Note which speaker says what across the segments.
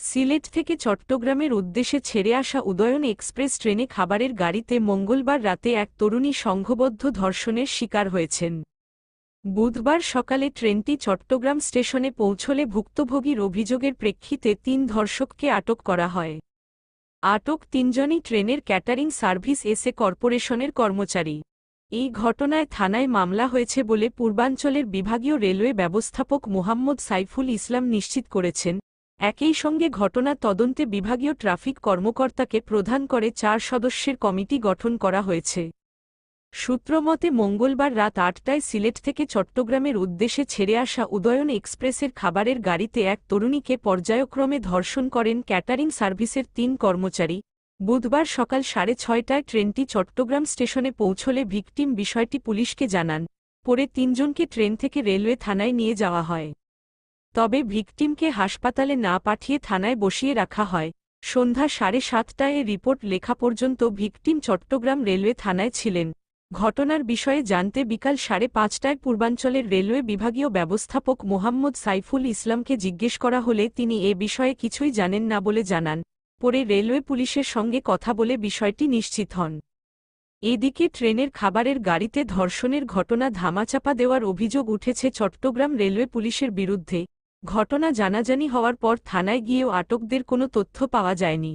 Speaker 1: সিলেট থেকে চট্টগ্রামের উদ্দেশ্যে ছেড়ে আসা উদয়ন এক্সপ্রেস ট্রেনে খাবারের গাড়িতে মঙ্গলবার রাতে এক তরুণী সংঘবদ্ধ ধর্ষণের শিকার হয়েছেন। বুধবার সকালে ট্রেনটি চট্টগ্রাম স্টেশনে পৌঁছলে ভুক্তভোগীর অভিযোগের প্রেক্ষিতে তিন ধর্ষককে আটক করা হয়। আটক তিনজনই ট্রেনের ক্যাটারিং সার্ভিস এসে কর্পোরেশনের কর্মচারী। এই ঘটনায় থানায় মামলা হয়েছে বলে পূর্বাঞ্চলের বিভাগীয় রেলওয়ে ব্যবস্থাপক মোহাম্মদ সাইফুল ইসলাম নিশ্চিত করেছেন। একই সঙ্গে ঘটনা তদন্তে বিভাগীয় ট্রাফিক কর্মকর্তাকে প্রধান করে চার সদস্যের কমিটি গঠন করা হয়েছে। সূত্রমতে মঙ্গলবার রাত আটটায় সিলেট থেকে চট্টগ্রামের উদ্দেশ্যে ছেড়ে আসা উদয়ন এক্সপ্রেসের খাবারের গাড়িতে এক তরুণীকে পর্যায়ক্রমে ধর্ষণ করেন ক্যাটারিং সার্ভিসের তিন কর্মচারী। বুধবার সকাল সাড়ে ছয়টায় ট্রেনটি চট্টগ্রাম স্টেশনে পৌঁছলে ভিকটিম বিষয়টি পুলিশকে জানান। পরে তিনজনকে ট্রেন থেকে রেলওয়ে থানায় নিয়ে যাওয়া হয়। তবে ভিকটিমকে হাসপাতালে না পাঠিয়ে থানায় বসিয়ে রাখা হয়। সন্ধ্যা সাড়ে সাতটায় রিপোর্ট লেখা পর্যন্ত ভিকটিম চট্টগ্রাম রেলওয়ে থানায় ছিলেন। ঘটনার বিষয়ে জানতে বিকাল সাড়ে পাঁচটায় পূর্বাঞ্চলের রেলওয়ে বিভাগীয় ব্যবস্থাপক মোহাম্মদ সাইফুল ইসলামকে জিজ্ঞেস করা হলে তিনি এ বিষয়ে কিছুই জানেন না বলে জানান। পরে রেলওয়ে পুলিশের সঙ্গে কথা বলে বিষয়টি নিশ্চিত হন। এদিকে ট্রেনের খাবারের গাড়িতে ধর্ষণের ঘটনা ধামাচাপা দেওয়ার অভিযোগ উঠেছে চট্টগ্রাম রেলওয়ে পুলিশের বিরুদ্ধে। ঘটনা জানাজানি হওয়ার পর থানায় গিয়েও আটকদের কোনো তথ্য পাওয়া যায়নি।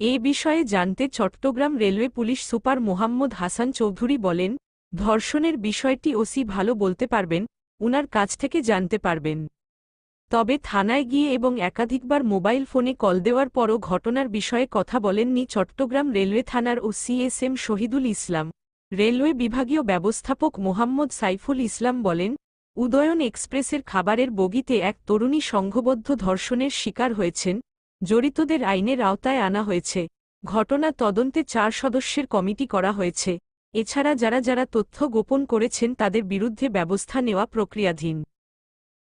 Speaker 1: এ বিষয়ে জানতে Chittagong railway police super Mohammad Hasan Chowdhury বলেন, ধর্ষণের বিষয়টি ওসি ভালো বলতে পারবেন, উনার কাছ থেকে জানতে পারবেন। তবে থানায় গিয়ে এবং একাধিকবার মোবাইল ফোনে কল দেওয়ার পরও ঘটনার বিষয়ে কথা বলেননি চট্টগ্রাম রেলওয়ে থানার ও সিএসএম শহীদুল ইসলাম। রেলওয়ে বিভাগীয় ব্যবস্থাপক মোহাম্মদ সাইফুল ইসলাম বলেন উদয়ন এক্সপ্রেসের খাবারের বগিতে এক তরুণী সংঘবদ্ধ ধর্ষণের শিকার হয়েছেন, জড়িতদের আইনের আওতায় আনা হয়েছে। ঘটনা তদন্তে চার সদস্যের কমিটি করা হয়েছে। এছাড়া যারা যারা তথ্য গোপন করেছেন তাদের বিরুদ্ধে ব্যবস্থা নেওয়া প্রক্রিয়াধীন।